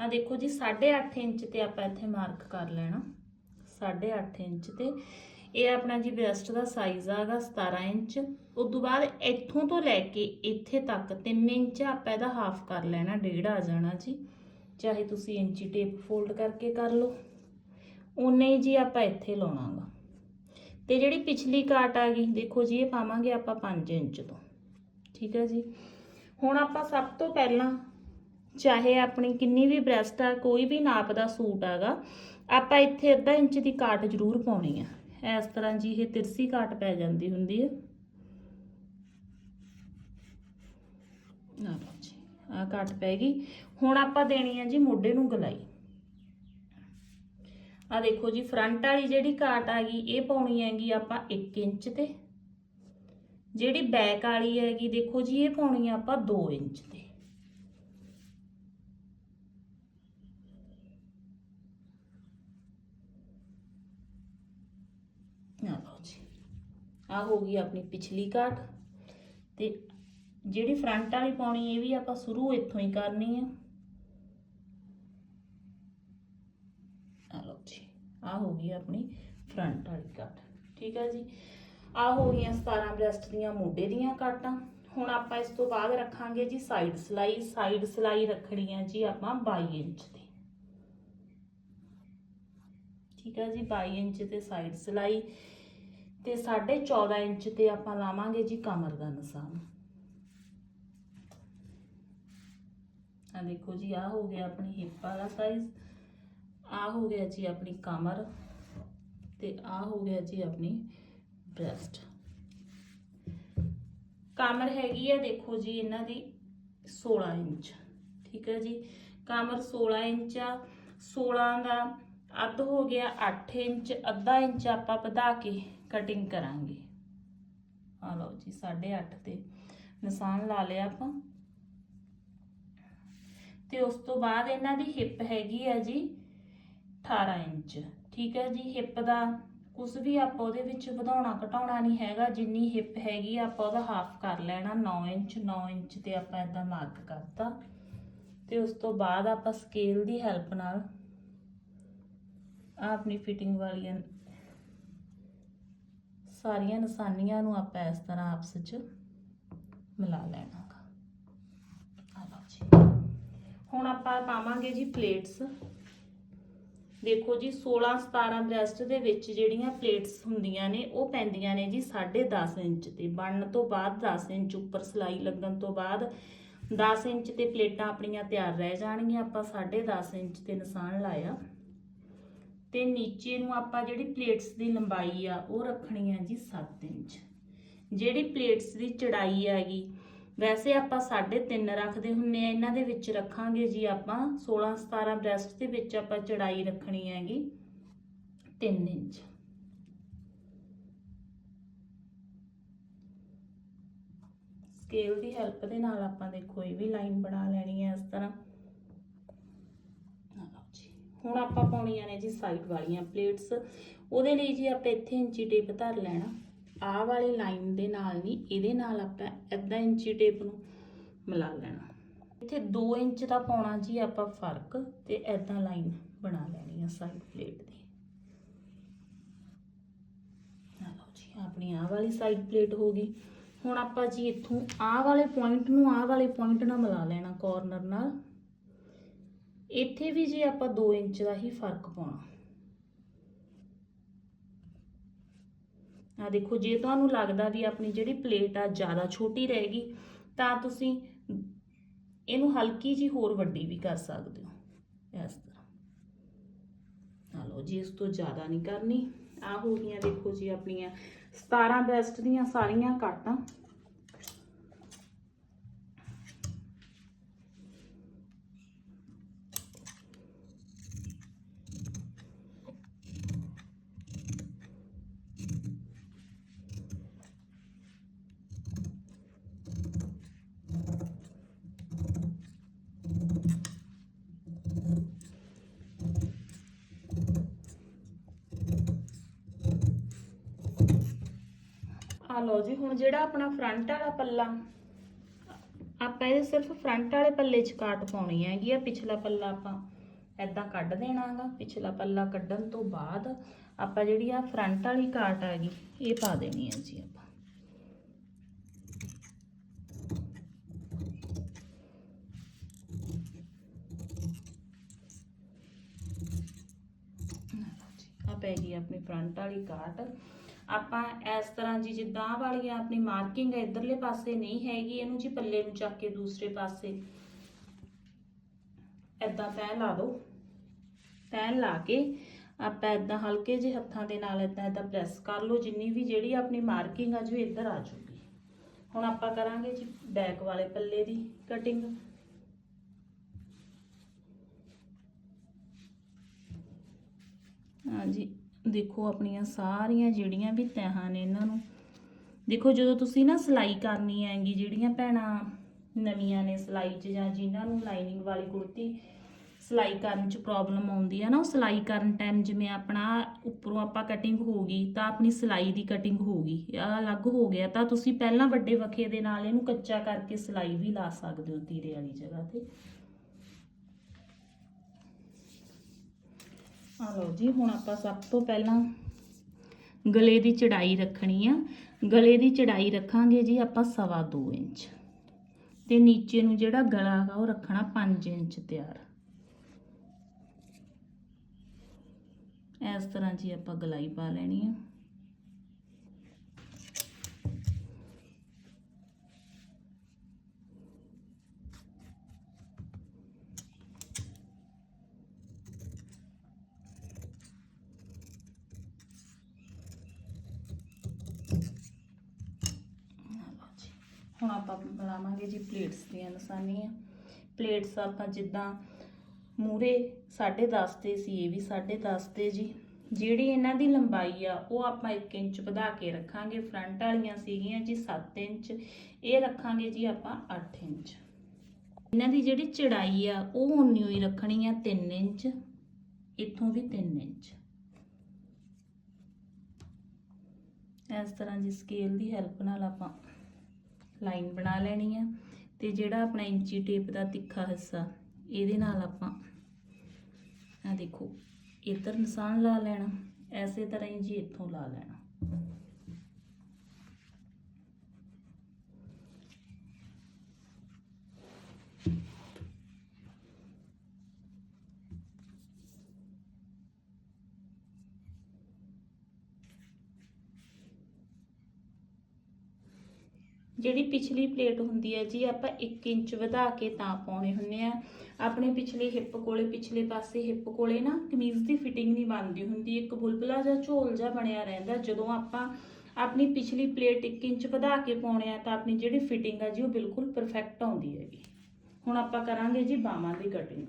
ਆ ਦੇਖੋ ਜੀ 8.5 ਇੰਚ ਤੇ ਆਪਾਂ ਇੱਥੇ ਮਾਰਕ ਕਰ ਲੈਣਾ। 8.5 ਇੰਚ ਤੇ ਇਹ ਆਪਣਾ ਜੀ ਬ੍ਰੈਸਟ ਦਾ ਸਾਈਜ਼ ਆਗਾ 17 ਇੰਚ। ਉਸ ਤੋਂ ਬਾਅਦ ਇੱਥੋਂ ਤੋਂ ਲੈ ਕੇ ਇੱਥੇ ਤੱਕ 3 ਇੰਚ ਆਪਾਂ ਇਹਦਾ ਹਾਫ ਕਰ ਲੈਣਾ, ਡੇਢ ਆ ਜਾਣਾ ਜੀ। ਚਾਹੇ ਤੁਸੀਂ ਇੰਚੀ ਟੇਪ ਫੋਲਡ ਕਰਕੇ ਕਰ ਲਓ। ਉਨੇ ਹੀ ਜੀ ਆਪਾਂ ਇੱਥੇ ਲਾਉਣਾਗਾ। ਤੇ ਜਿਹੜੀ ਪਿਛਲੀ ਕਾਟ ਆ ਗਈ, ਦੇਖੋ ਜੀ, ਇਹ ਪਾਵਾਂਗੇ ਆਪਾਂ 5 ਇੰਚ ਤੋਂ। ਠੀਕ ਹੈ ਜੀ। ਹੁਣ ਆਪਾਂ ਸਭ ਤੋਂ ਪਹਿਲਾਂ ਚਾਹੇ ਆਪਣੀ ਕਿੰਨੀ ਵੀ ਬ੍ਰੈਸਟ ਆ, ਕੋਈ ਵੀ ਨਾਪ ਦਾ ਸੂਟ ਆਗਾ, ਆਪਾਂ ਇੱਥੇ ਅੱਧਾ ਇੰਚ ਦੀ ਕਾਟ ਜ਼ਰੂਰ ਪਾਉਣੀ ਆ। ਇਸ ਤਰ੍ਹਾਂ ਜੀ ਇਹ ਤਿਰਸੀ ਘਾਟ ਪੈ ਜਾਂਦੀ ਹੁੰਦੀ ਹੈ। ਆ ਲਓ ਜੀ ਆ ਕਾਟ ਪੈ ਗਈ। ਹੁਣ ਆਪਾਂ ਦੇਣੀ ਹੈ ਜੀ ਮੋਢੇ ਨੂੰ ਗਲਾਈ। ਆ ਦੇਖੋ ਜੀ, ਫਰੰਟ ਵਾਲੀ ਜਿਹੜੀ ਘਾਟ ਆ ਗਈ, ਇਹ ਪਾਉਣੀ ਹੈਗੀ ਆਪਾਂ 1 ਇੰਚ ਤੇ। ਜਿਹੜੀ ਬੈਕ ਵਾਲੀ ਹੈਗੀ, ਦੇਖੋ ਜੀ, ਇਹ ਪਾਉਣੀ ਆ ਆਪਾਂ 2 ਇੰਚ ਤੇ ਆ ਲਓ ਜੀ ਆ ਹੋ ਗਈ ਆਪਣੀ ਪਿਛਲੀ ਕਾਟ ਤੇ ਜਿਹੜੀ ਫਰੰਟ ਵਾਲੀ ਪਾਉਣੀ, ਇਹ ਵੀ ਆਪਾਂ ਸ਼ੁਰੂ ਇੱਥੋਂ ਹੀ ਕਰਨੀ ਆ। ਆ ਲਓ ਜੀ, ਆ ਹੋ ਗਈ ਆਪਣੀ ਫਰੰਟ ਵਾਲੀ ਕੱਟ ਠੀਕ ਹੈ ਜੀ? ਆ ਹੋ ਗਈਆਂ 17 ਬ੍ਰੈਸਟ ਦੀਆਂ ਮੋਢੇ ਦੀਆਂ ਕਾਟਾਂ ਹੁਣ ਆਪਾਂ ਇਸ ਤੋਂ ਬਾਅਦ ਰੱਖਾਂਗੇ ਜੀ ਸਾਈਡ ਸਲਾਈ। ਸਾਈਡ ਸਲਾਈ ਰੱਖਣੀ ਹੈ ਜੀ ਆਪਾਂ 22 ਇੰਚ ਦੀ। ਠੀਕ ਹੈ ਜੀ? 22 ਇੰਚ ਤੇ ਸਾਈਡ ਸਲਾਈ। ਤੇ 14.5 ਇੰਚ ਤੇ ਆਪਾਂ ਲਾਵਾਂਗੇ ਜੀ ਕਮਰ ਦਾ ਨਿਸ਼ਾਨ। ਆ ਦੇਖੋ ਜੀ ਆ ਹੋ ਗਿਆ ਆਪਣੀ ਹਿੱਪ ਵਾਲਾ ਸਾਈਜ਼ ਆ ਹੋ ਗਿਆ ਜੀ ਆਪਣੀ ਕਮਰ ਤੇ ਆ ਹੋ ਗਿਆ ਜੀ ਆਪਣੀ ਬ੍ਰੈਸਟ ਕਮਰ ਹੈਗੀ ਆ ਦੇਖੋ ਜੀ ਇਹਨਾਂ ਦੀ 16 ਇੰਚ, ਠੀਕ ਹੈ ਜੀ? ਕਮਰ 16 ਇੰਚ ਆ 16 ਦਾ ਅੱਧ ਹੋ ਗਿਆ 8 ਇੰਚ, ਅੱਧਾ ਇੰਚ ਆਪਾਂ ਵਧਾ ਕੇ ਕਟਿੰਗ ਕਰਾਂਗੇ। ਆ ਲਓ ਜੀ 8.5 ਤੇ ਨਿਸ਼ਾਨ ਲਾ ਲਿਆ ਆਪਾਂ। ਤੇ ਉਸ ਤੋਂ ਬਾਅਦ ਇਹਨਾਂ ਦੀ ਹਿੱਪ ਹੈਗੀ ਆ ਜੀ 18 ਇੰਚ। ਠੀਕ ਹੈ ਜੀ ਹਿੱਪ ਦਾ ਕੁਝ ਵੀ ਆਪਾਂ ਉਹਦੇ ਵਿੱਚ ਵਧਾਉਣਾ ਘਟਾਉਣਾ ਨਹੀਂ ਹੈਗਾ। ਜਿੰਨੀ ਹਿੱਪ ਹੈਗੀ ਆਪਾਂ ਉਹਦਾ ਹਾਫ ਕਰ ਲੈਣਾ। 9 ਇੰਚ 9 ਇੰਚ ਤੇ ਆਪਾਂ ਇਦਾਂ ਮਾਰਕ ਕਰਤਾ। ਤੇ ਉਸ ਤੋਂ ਬਾਅਦ ਆਪਾਂ ਸਕੇਲ ਦੀ ਹੈਲਪ ਨਾਲ ਆਪਣੀ ਫਿਟਿੰਗ ਵਾਲੀਆਂ ਸਾਰੀਆਂ ਨਿਸ਼ਾਨੀਆਂ ਨੂੰ ਆਪਾਂ ਇਸ ਤਰ੍ਹਾਂ ਆਪਸ ਵਿੱਚ ਮਿਲਾ ਲੈਣਾ ਗਾ। ਜੀ। ਹੁਣ ਆਪਾਂ ਪਾਵਾਂਗੇ ਜੀ ਪਲੇਟਸ ਦੇਖੋ ਜੀ 16 17 ਬ੍ਰੈਸਟ ਦੇ ਵਿੱਚ ਜਿਹੜੀਆਂ ਪਲੇਟਸ ਹੁੰਦੀਆਂ ਨੇ, ਉਹ ਪੈਂਦੀਆਂ ਨੇ ਜੀ 10.5 ਇੰਚ ਤੇ। ਬਣਨ ਤੋਂ ਬਾਅਦ 10 ਇੰਚ ਉੱਪਰ ਸਲਾਈ ਲੱਗਣ ਤੋਂ ਬਾਅਦ 10 ਇੰਚ ਤੇ ਪਲੇਟਾਂ ਆਪਣੀਆਂ ਤਿਆਰ ਰਹਿ ਜਾਣਗੀਆਂ। ਆਪਾਂ 10.5 ਇੰਚ ਤੇ ਨਿਸ਼ਾਨ ਲਾਇਆ। ਤੇ ਨੀਚੇ ਨੂੰ ਆਪਾਂ ਜਿਹੜੀ ਪਲੇਟਸ ਦੀ ਲੰਬਾਈ ਆ, ਉਹ ਰੱਖਣੀ ਹੈ ਜੀ 7 ਇੰਚ। ਜਿਹੜੀ ਪਲੇਟਸ ਦੀ ਚੜਾਈ ਹੈਗੀ, ਵੈਸੇ ਆਪਾਂ 3.5 ਰੱਖਦੇ ਹੁੰਨੇ ਆ, ਇਹਨਾਂ ਦੇ ਵਿੱਚ ਰੱਖਾਂਗੇ ਜੀ ਆਪਾਂ 16 17 ਬ੍ਰੈਸਟ ਦੇ ਵਿੱਚ ਆਪਾਂ ਚੜਾਈ ਰੱਖਣੀ ਹੈਗੀ 3 ਇੰਚ। ਸਕੇਲ ਦੀ ਹੈਲਪ ਦੇ ਨਾਲ ਆਪਾਂ ਦੇਖੋ, ਇਹ ਵੀ ਲਾਈਨ ਬਣਾ ਲੈਣੀ ਹੈ ਇਸ ਤਰ੍ਹਾਂ। ਹੁਣ ਆਪਾਂ ਪਾਉਣੀਆਂ ਨੇ ਜੀ ਸਾਈਡ ਵਾਲੀਆਂ ਪਲੇਟਸ ਉਹਦੇ ਲਈ ਜੀ ਆਪਾਂ ਇੱਥੇ ਇੰਚੀ ਟੇਪ ਧਰ ਲੈਣਾ। ਆਹ ਵਾਲੀ ਲਾਈਨ ਦੇ ਨਾਲ ਨਹੀਂ, ਇਹਦੇ ਨਾਲ ਆਪਾਂ ਇਦਾਂ ਇੰਚੀ ਟੇਪ ਨੂੰ ਮਿਲਾ ਲੈਣਾ। ਇੱਥੇ 2 ਇੰਚ ਦਾ ਪਾਉਣਾ ਜੀ ਆਪਾਂ ਫ਼ਰਕ ਤੇ ਇਦਾਂ ਲਾਈਨ ਬਣਾ ਲੈਣੀ ਆ ਸਾਈਡ ਪਲੇਟ ਦੀ। ਲਓ ਜੀ, ਆਪਣੀ ਆਹ ਵਾਲੀ ਸਾਈਡ ਪਲੇਟ ਹੋ ਗਈ। ਹੁਣ ਆਪਾਂ ਜੀ ਇੱਥੋਂ ਆਹ ਵਾਲੇ ਪੁਆਇੰਟ ਨੂੰ ਆਹ ਵਾਲੇ ਪੁਆਇੰਟ ਨਾਲ ਮਿਲਾ ਲੈਣਾ ਕਾਰਨਰ ਨਾਲ। ਇੱਥੇ ਵੀ ਜੇ ਆਪਾਂ 2 ਇੰਚ ਦਾ ਹੀ ਫ਼ਰਕ ਪਾਉਣਾ। ਆ ਦੇਖੋ, ਜੇ ਤੁਹਾਨੂੰ ਲੱਗਦਾ ਵੀ ਆਪਣੀ ਜਿਹੜੀ ਪਲੇਟ ਆ ਜ਼ਿਆਦਾ ਛੋਟੀ ਰਹੇਗੀ ਤਾਂ ਤੁਸੀਂ ਇਹਨੂੰ ਹਲਕੀ ਜੀ ਹੋਰ ਵੱਡੀ ਵੀ ਕਰ ਸਕਦੇ ਹੋ, ਇਸ ਤਰ੍ਹਾਂ। ਆ ਲਓ ਜੀ, ਇਸ ਤੋਂ ਜ਼ਿਆਦਾ ਨਹੀਂ ਕਰਨੀ। ਆ ਹੋ ਗਈਆਂ, ਦੇਖੋ ਜੀ, ਆਪਣੀਆਂ 17 ਬੈਸਟ ਦੀਆਂ ਸਾਰੀਆਂ ਕਾਟਾਂ। ਆ ਲਓ ਜੀ, ਹੁਣ ਜਿਹੜਾ ਆਪਣਾ ਫਰੰਟ ਵਾਲਾ ਪੱਲਾ, ਆਪਾਂ ਇਹਦੇ ਸਿਰਫ ਫਰੰਟ ਵਾਲੇ ਪੱਲੇ 'ਚ ਕਾਟ ਪਾਉਣੀ ਹੈਗੀ ਆ, ਪਿਛਲਾ ਪੱਲਾ ਆਪਾਂ ਐਦਾਂ ਕੱਢ ਦੇਣਾਗਾ, ਪਿਛਲਾ ਪੱਲਾ ਕੱਢਣ ਤੋਂ ਬਾਅਦ ਆਪਾਂ ਜਿਹੜੀ ਆ ਫਰੰਟ ਵਾਲੀ ਕਾਟ ਹੈਗੀ, ਇਹ ਪਾ ਦੇਣੀ ਹੈ ਜੀ ਆਪਾਂ। ਆ ਪੈ ਗਈ ਆਪਣੀ ਫਰੰਟ ਵਾਲੀ ਕਾਟ। ਆਪਾਂ ਇਸ ਤਰ੍ਹਾਂ ਜੀ ਜਿੱਦਾਂ ਆਹ ਵਾਲੀ ਆ, ਆਪਣੀ ਮਾਰਕਿੰਗ ਇਧਰਲੇ ਪਾਸੇ ਨਹੀਂ ਹੈਗੀ, ਇਹਨੂੰ ਜੀ ਪੱਲੇ ਨੂੰ ਚੱਕ ਕੇ ਦੂਸਰੇ ਪਾਸੇ। ਐਦਾਂ ਤੈਅ ਲਾ ਦਿਓ ਤੈਅ ਲਾ ਕੇ ਆਪਾਂ ਇਦਾਂ ਹਲਕੇ ਜਿਹੇ ਹੱਥਾਂ ਦੇ ਨਾਲ ਇਦਾਂ ਇਦਾਂ ਪ੍ਰੈਸ ਕਰ ਲਓ, ਜਿੰਨੀ ਵੀ ਜਿਹੜੀ ਆਪਣੀ ਮਾਰਕਿੰਗ ਆ ਜੋ ਇੱਧਰ ਆ ਜੂਗੀ। ਹੁਣ ਆਪਾਂ ਕਰਾਂਗੇ ਜੀ ਬੈਕ ਵਾਲੇ ਪੱਲੇ ਦੀ ਕਟਿੰਗ ਹਾਂਜੀ ਦੇਖੋ ਆਪਣੀਆਂ ਸਾਰੀਆਂ ਜਿਹੜੀਆਂ ਵੀ ਤਹਾਂ ਨੇ ਇਹਨਾਂ ਨੂੰ। ਦੇਖੋ ਜਦੋਂ ਤੁਸੀਂ ਨਾ ਸਿਲਾਈ ਕਰਨੀ ਹੈਗੀ, ਜਿਹੜੀਆਂ ਭੈਣਾਂ ਨਵੀਆਂ ਨੇ ਸਿਲਾਈ 'ਚ ਜਾਂ ਜਿਨ੍ਹਾਂ ਨੂੰ ਲਾਈਨਿੰਗ ਵਾਲੀ ਕੁੜਤੀ ਸਿਲਾਈ ਕਰਨ 'ਚ ਪ੍ਰੋਬਲਮ ਆਉਂਦੀ ਹੈ ਨਾ, ਉਹ ਸਿਲਾਈ ਕਰਨ ਟਾਈਮ ਜਿਵੇਂ ਆਪਣਾ ਉੱਪਰੋਂ ਆਪਾਂ ਕਟਿੰਗ ਹੋ ਗਈ ਤਾਂ ਆਪਣੀ ਸਿਲਾਈ ਦੀ ਕਟਿੰਗ ਹੋ ਗਈ ਆ ਅਲੱਗ ਹੋ ਗਿਆ। ਤਾਂ ਤੁਸੀਂ ਪਹਿਲਾਂ ਵੱਡੇ ਵਖੇ ਦੇ ਨਾਲ ਇਹਨੂੰ ਕੱਚਾ ਕਰਕੇ ਸਿਲਾਈ ਵੀ ਲਾ ਸਕਦੇ ਹੋ ਤੀਰੇ ਵਾਲੀ ਜਗ੍ਹਾ ਤੇ। ਆ ਲਓ ਜੀ, ਹੁਣ ਆਪਾਂ ਸਭ ਤੋਂ ਪਹਿਲਾਂ ਗਲੇ ਦੀ ਚੜਾਈ ਰੱਖਣੀ ਆ। ਗਲੇ ਦੀ ਚੜਾਈ ਰੱਖਾਂਗੇ ਜੀ ਆਪਾਂ ਸਵਾ 2 ਇੰਚ। ਤੇ ਨੀਚੇ ਨੂੰ ਜਿਹੜਾ ਗਲਾ ਹੈਗਾ ਉਹ ਰੱਖਣਾ 5 ਇੰਚ ਤਿਆਰ। ਇਸ ਤਰ੍ਹਾਂ ਜੀ ਆਪਾਂ ਗਲਾਈ ਪਾ ਲੈਣੀ ਆ ਲਓ ਜੀ। ਹੁਣ ਆਪਾਂ ਬਣਾਵਾਂਗੇ ਜੀ ਪਲੇਟਸ ਦੀਆਂ ਨਿਸ਼ਾਨੀਆਂ। ਪਲੇਟਸ ਆਪਾਂ ਜਿੱਦਾਂ ਮੂਰੇ 10.5 ਤੇ ਸੀ, ਇਹ ਵੀ 10.5 ਤੇ ਜੀ। ਜਿਹੜੀ ਇਹਨਾਂ ਦੀ ਲੰਬਾਈ ਆ, ਉਹ ਆਪਾਂ 1 ਇੰਚ ਵਧਾ ਕੇ ਰੱਖਾਂਗੇ। ਫਰੰਟ ਵਾਲੀਆਂ ਸੀਗੀਆਂ ਜੀ 7 ਇੰਚ। ਇਹ ਰੱਖਾਂਗੇ ਜੀ ਆਪਾਂ 8 ਇੰਚ। ਇਹਨਾਂ ਦੀ ਜਿਹੜੀ ਚੜਾਈ ਆ, ਉਹ ਉਨੀ ਹੋਈ ਰੱਖਣੀ ਆ 3 ਇੰਚ। ਇੱਥੋਂ ਵੀ 3 ਇੰਚ। ਇਸ ਤਰ੍ਹਾਂ ਜੀ ਸਕੇਲ ਦੀ ਹੈਲਪ ਨਾਲ ਆਪਾਂ ਲਾਈਨ ਬਣਾ ਲੈਣੀ ਆ ਤੇ ਜਿਹੜਾ ਆਪਣਾ ਇੰਚੀ ਟੇਪ ਦਾ ਤਿੱਖਾ ਹਿੱਸਾ, ਇਹਦੇ ਨਾਲ ਆਪਾਂ ਆ ਦੇਖੋ, ਇੱਧਰ ਨਿਸ਼ਾਨ ਲਾ ਲੈਣਾ, ਐਸੇ ਤਰ੍ਹਾਂ ਹੀ ਜੀ ਇੱਥੋਂ ਲਾ ਲੈਣਾ। ਜਿਹੜੀ ਪਿਛਲੀ ਪਲੇਟ ਹੁੰਦੀ ਹੈ ਜੀ, ਆਪਾਂ 1 ਇੰਚ ਵਧਾ ਕੇ ਤਾਂ ਪਾਉਣੇ ਹੁੰਨੇ ਆ। ਆਪਣੇ ਪਿਛਲੇ ਹਿੱਪ ਕੋਲੇ, ਪਿਛਲੇ ਪਾਸੇ ਹਿੱਪ ਕੋਲੇ ਨਾ ਕਮੀਜ਼ ਦੀ ਫਿਟਿੰਗ ਨਹੀਂ ਬਣਦੀ ਹੁੰਦੀ। ਇੱਕ ਬੁਲਬੁਲਾ ਜਾਂ ਝੋਲ ਜਾਂ ਬਣਿਆ ਰਹਿੰਦਾ। ਜਦੋਂ ਆਪਾਂ ਆਪਣੀ ਪਿਛਲੀ ਪਲੇਟ 1 ਇੰਚ ਵਧਾ ਕੇ ਪਾਉਣੇ ਆ, ਤਾਂ ਆਪਣੀ ਜਿਹੜੀ ਫਿਟਿੰਗ ਆ ਜੀ, ਉਹ ਬਿਲਕੁਲ ਪਰਫੈਕਟ ਆਉਂਦੀ ਹੈਗੀ। ਹੁਣ ਆਪਾਂ ਕਰਾਂਗੇ ਜੀ ਬਾਹਾਂ ਦੀ ਕਟਿੰਗ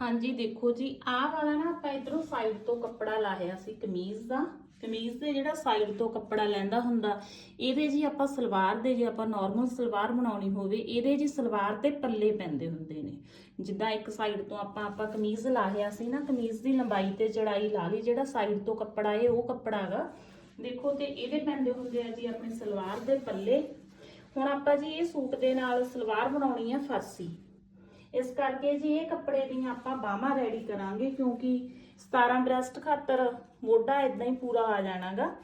ਹਾਂਜੀ, ਦੇਖੋ ਜੀ, ਆਹ ਵਾਲਾ ਨਾ ਆਪਾਂ ਇਧਰੋਂ ਸਾਈਡ ਤੋਂ ਕੱਪੜਾ ਲਾਇਆ ਸੀ ਕਮੀਜ਼ ਦਾ। ਕਮੀਜ਼ ਦੇ ਜਿਹੜਾ ਸਾਈਡ ਤੋਂ ਕੱਪੜਾ ਲੈਂਦਾ ਹੁੰਦਾ, ਇਹਦੇ ਜੀ ਆਪਾਂ ਸਲਵਾਰ ਦੇ ਜੇ ਆਪਾਂ ਨਾਰਮਲ ਸਲਵਾਰ ਬਣਾਉਣੀ ਹੋਵੇ, ਇਹਦੇ ਜੀ ਸਲਵਾਰ ਤੇ ਪੱਲੇ ਪੈਂਦੇ ਹੁੰਦੇ ਨੇ। ਜਿੱਦਾਂ ਇੱਕ ਸਾਈਡ ਤੋਂ ਆਪਾਂ ਆਪਾਂ ਕਮੀਜ਼ ਲਾਹਿਆ ਸੀ ਨਾ, ਕਮੀਜ਼ ਦੀ ਲੰਬਾਈ ਤੇ ਚੜਾਈ ਲਾ ਲਈ, ਜਿਹੜਾ ਸਾਈਡ ਤੋਂ ਕੱਪੜਾ ਇਹ, ਉਹ ਕੱਪੜਾ ਹੈਗਾ ਦੇਖੋ ਤੇ ਇਹਦੇ ਪੈਂਦੇ ਹੁੰਦੇ ਆ ਜੀ ਆਪਣੇ ਸਲਵਾਰ ਦੇ ਪੱਲੇ। ਹੁਣ ਆਪਾਂ ਜੀ ਇਹ ਸੂਟ ਦੇ ਨਾਲ ਸਲਵਾਰ ਬਣਾਉਣੀ ਆ ਫਰਸੀ ਇਸ ਕਰਕੇ ਜੀ ਇਹ ਕੱਪੜੇ ਦੀਆਂ ਆਪਾਂ ਬਾਹਾਂ ਰੈਡੀ ਕਰਾਂਗੇ ਕਿਉਂਕਿ 17 ਬ੍ਰੈਸਟ ਖਾਤਰ ਮੋਢਾ ਇਦਾਂ ਹੀ ਪੂਰਾ ਆ ਜਾਣਾਗਾ।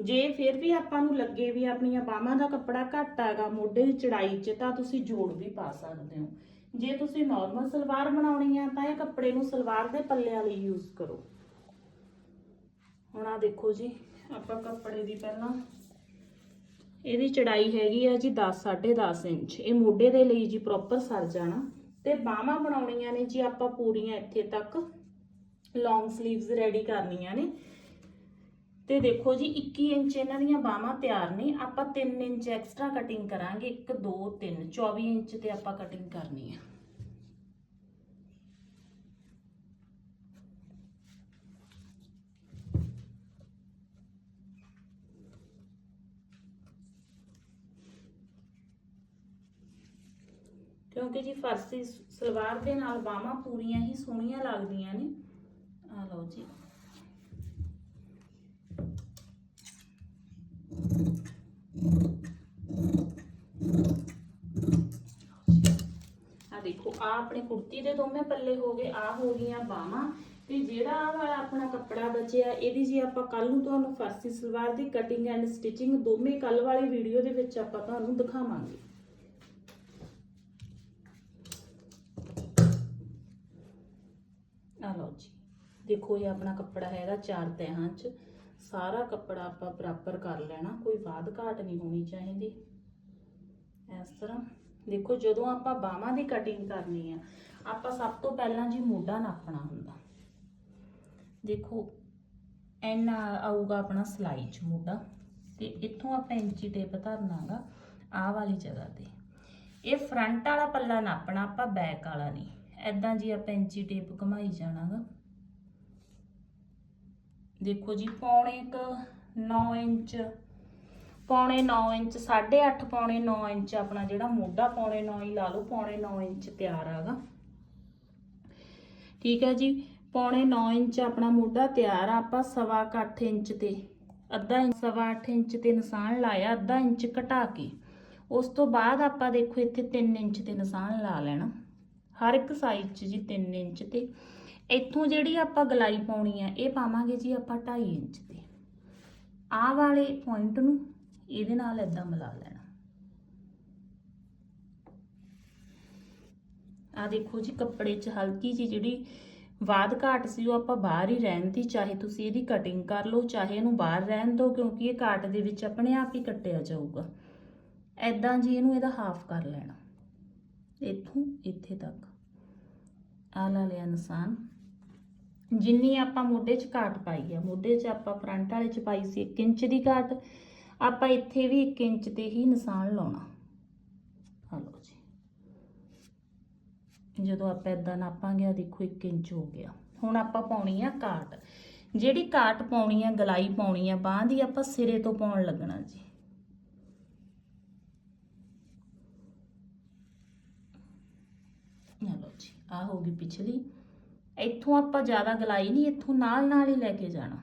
ਜੇ ਫਿਰ ਵੀ ਆਪਾਂ ਨੂੰ ਲੱਗੇ ਵੀ ਆਪਣੀਆਂ ਬਾਹਾਂ ਦਾ ਕੱਪੜਾ ਘੱਟ ਆਗਾ ਮੋਢੇ ਦੀ ਚੜਾਈ 'ਚ, ਤਾਂ ਤੁਸੀਂ ਜੋੜ ਵੀ ਪਾ ਸਕਦੇ ਹੋ। ਜੇ ਤੁਸੀਂ ਨਾਰਮਲ ਸਲਵਾਰ ਬਣਾਉਣੀ ਆ, ਤਾਂ ਇਹ ਕੱਪੜੇ ਨੂੰ ਸਲਵਾਰ ਦੇ ਪੱਲਿਆਂ ਲਈ ਯੂਜ਼ ਕਰੋ। ਹੁਣ ਆ ਦੇਖੋ ਜੀ, ਆਪਾਂ ਕੱਪੜੇ ਦੀ ਪਹਿਲਾਂ ਇਹਦੀ ਚੜਾਈ ਹੈਗੀ ਆ ਜੀ 10 10.5 ਇੰਚ। ਇਹ ਮੋਢੇ ਦੇ ਲਈ ਜੀ ਪ੍ਰੋਪਰ ਸਰ ਜਾਣਾ। ਤੇ ਬਾਹਾਂ ਬਣਾਉਣੀਆਂ ਨੇ ਜੀ ਆਪਾਂ ਪੂਰੀਆਂ ਇੱਥੇ ਤੱਕ। ਲੌਂਗ ਸਲੀਵਸ ਰੈਡੀ ਕਰਨੀਆਂ ਨੇ। ਤੇ ਦੇਖੋ ਜੀ 21 ਇੰਚ ਇਹਨਾਂ ਦੀਆਂ ਬਾਹਾਂ ਤਿਆਰ ਨੇ। ਆਪਾਂ 3 ਇੰਚ ਐਕਸਟਰਾ ਕਟਿੰਗ ਕਰਾਂਗੇ। 1 2 3 24 ਇੰਚ ਤੇ ਆਪਾਂ ਕਟਿੰਗ ਕਰਨੀ ਆ। ਕਿਉਂਕਿ ਜੀ ਫਰਸੀ ਸਲਵਾਰ ਦੇ ਨਾਲ ਬਾਹਾਂ ਪੂਰੀਆਂ ਹੀ ਸੋਹਣੀਆਂ ਲੱਗਦੀਆਂ ਨੇ। ਆ ਲਓ ਜੀ। ਆ ਦੇਖੋ ਆ ਆਪਣੇ ਕੁੜਤੀ ਦੇ ਦੋਵੇਂ ਪੱਲੇ ਹੋ ਗਏ ਆ ਹੋ ਗਈਆਂ ਬਾਹਾਂ। ਤੇ ਜਿਹੜਾ ਆ ਵਾਲਾ ਆਪਣਾ ਕੱਪੜਾ ਬਚਿਆ, ਇਹਦੀ ਜੀ ਆਪਾਂ ਕੱਲ ਨੂੰ ਤੁਹਾਨੂੰ ਫਰਸੀ ਸਲਵਾਰ ਦੀ ਕਟਿੰਗ ਐਂਡ ਸਟਿਚਿੰਗ ਦੋਵੇਂ ਕੱਲ ਵਾਲੀ ਵੀਡੀਓ ਦੇ ਵਿੱਚ ਆਪਾਂ ਤੁਹਾਨੂੰ ਦਿਖਾਵਾਂਗੇ। ਆ ਲਓ ਜੀ। ਦੇਖੋ ਇਹ ਆਪਣਾ ਕੱਪੜਾ ਹੈਗਾ ਚਾਰ ਤਹਾਂ 'ਚ। ਸਾਰਾ ਕੱਪੜਾ ਆਪਾਂ ਬਰਾਬਰ ਕਰ ਲੈਣਾ, ਕੋਈ ਬਾਦ ਘਾਟ ਨਹੀਂ ਹੋਣੀ ਚਾਹੀਦੀ। ਇਸ ਤਰ੍ਹਾਂ। ਦੇਖੋ ਜਦੋਂ ਆਪਾਂ ਬਾਹਾਂ ਦੀ ਕਟਿੰਗ ਕਰਨੀ ਆ, ਆਪਾਂ ਸਭ ਤੋਂ ਪਹਿਲਾਂ ਜੀ ਮੋਢਾ ਨਾਪਣਾ ਹੁੰਦਾ। ਦੇਖੋ, ਇੰਨਾ ਆਊਗਾ ਆਪਣਾ ਸਲਾਈ ਚ ਮੋਢਾ। ਤੇ ਇੱਥੋਂ ਆਪਾਂ ਇੰਚੀ ਟੇਪ ਧਰਨਾਗਾ, ਆਹ ਵਾਲੀ ਜਗ੍ਹਾ ਤੇ। ਇਹ ਫਰੰਟ ਵਾਲਾ ਪੱਲਾ ਨਾਪਣਾ ਆਪਾਂ ਬੈਕ ਵਾਲਾ ਨਹੀਂ। ਐਦਾਂ ਜੀ ਆਪਾਂ ਇੰਚੀ ਟੇਪ ਘੁਮਾਈ ਜਾਣਾਗਾ। ਦੇਖੋ ਜੀ, ਪੌਣੇ ਕ 9 ਇੰਚ, ਪੌਣੇ 9 ਇੰਚ 8.5 ਪੌਣੇ 9 ਇੰਚ ਆਪਣਾ ਜਿਹੜਾ ਮੋਢਾ ਪੌਣੇ 9 ਹੀ ਲਾ ਲਓ, ਪੌਣੇ 9 ਇੰਚ ਤਿਆਰ ਆਗਾ। ਠੀਕ ਹੈ ਜੀ, ਪੌਣੇ 9 ਇੰਚ ਆਪਣਾ ਮੋਢਾ ਤਿਆਰ ਆ, ਆਪਾਂ ਸਵਾ ਕੁ ਅੱਠ ਇੰਚ ਤੇ, ਅੱਧਾ ਇੰਚ, ਸਵਾ ਅੱਠ ਇੰਚ ਤੇ ਨਿਸ਼ਾਨ ਲਾਇਆ, ਅੱਧਾ ਇੰਚ ਘਟਾ ਕੇ। ਉਸ ਤੋਂ ਬਾਅਦ ਆਪਾਂ ਦੇਖੋ ਇੱਥੇ 3 ਇੰਚ ਤੇ ਨਿਸ਼ਾਨ ਲਾ ਲੈਣਾ। ਹਰ ਇੱਕ ਸਾਈਜ਼ 'ਚ ਜੀ 3 ਇੰਚ ਤੇ। ਇੱਥੋਂ ਜਿਹੜੀ ਆਪਾਂ ਗਲਾਈ ਪਾਉਣੀ ਹੈ ਇਹ ਪਾਵਾਂਗੇ ਜੀ ਆਪਾਂ 2.5 ਇੰਚ ਤੇ ਆਹ ਵਾਲੇ ਪੁਆਇੰਟ ਨੂੰ ਇਹਦੇ ਨਾਲ ਇਦਾਂ ਮਿਲਾ ਲੈਣਾ। ਆ ਦੇਖੋ ਜੀ, ਕੱਪੜੇ 'ਚ ਹਲਕੀ ਜੀ ਜਿਹੜੀ ਬਾਦ ਘਾਟ ਸੀ, ਉਹ ਆਪਾਂ ਬਾਹਰ ਹੀ ਰਹਿਣ ਦੀ, ਚਾਹੇ ਤੁਸੀਂ ਇਹਦੀ ਕਟਿੰਗ ਕਰ ਲਓ, ਚਾਹੇ ਇਹਨੂੰ ਬਾਹਰ ਰਹਿਣ ਦਿਓ, ਕਿਉਂਕਿ ਇਹ ਘਾਟ ਦੇ ਵਿੱਚ ਆਪਣੇ ਆਪ ਹੀ ਕੱਟਿਆ ਜਾਊਗਾ। ਐਦਾਂ ਜੀ ਇਹਨੂੰ ਇਹਦਾ ਹਾਫ ਕਰ ਲੈਣਾ। ਇੱਥੋਂ, ਇੱਥੇ ਤੱਕ। ਆ ਲਾ ਲਿਆ ਨਿਸ਼ਾਨ। ਜਿੰਨੀ ਆਪਾਂ ਮੋਢੇ 'ਚ ਘਾਟ ਪਾਈ ਆ, ਮੋਢੇ 'ਚ ਆਪਾਂ ਫਰੰਟ ਵਾਲੇ 'ਚ ਪਾਈ ਸੀ 1 ਇੰਚ ਦੀ ਘਾਟ, ਆਪਾਂ ਇੱਥੇ ਵੀ 1 ਇੰਚ ਤੇ ਹੀ ਨਿਸ਼ਾਨ ਲਾਉਣਾ। ਆ ਲਓ ਜੀ। ਜਦੋਂ ਆਪਾਂ ਇਦਾਂ ਨਾਪਾਂਗੇ ਆ ਦੇਖੋ 1 ਇੰਚ ਹੋ ਗਿਆ। ਹੁਣ ਆਪਾਂ ਪਾਉਣੀ ਆ ਕਾਟ ਜਿਹੜੀ ਕਾਟ ਪਾਉਣੀ ਆ, ਗਲਾਈ ਪਾਉਣੀ ਆ, ਬਾਂਹ ਦੀ ਆਪਾਂ ਸਿਰੇ ਤੋਂ ਪਾਉਣ ਲੱਗਣਾ ਜੀ। ਆ ਲਓ ਜੀ ਆ ਹੋ ਗਈ ਪਿਛਲੀ। ਇੱਥੋਂ ਆਪਾਂ ਜ਼ਿਆਦਾ ਗਲਾਈ ਨਹੀਂ, ਇੱਥੋਂ ਨਾਲ ਨਾਲ ਹੀ ਲੈ ਕੇ ਜਾਣਾ।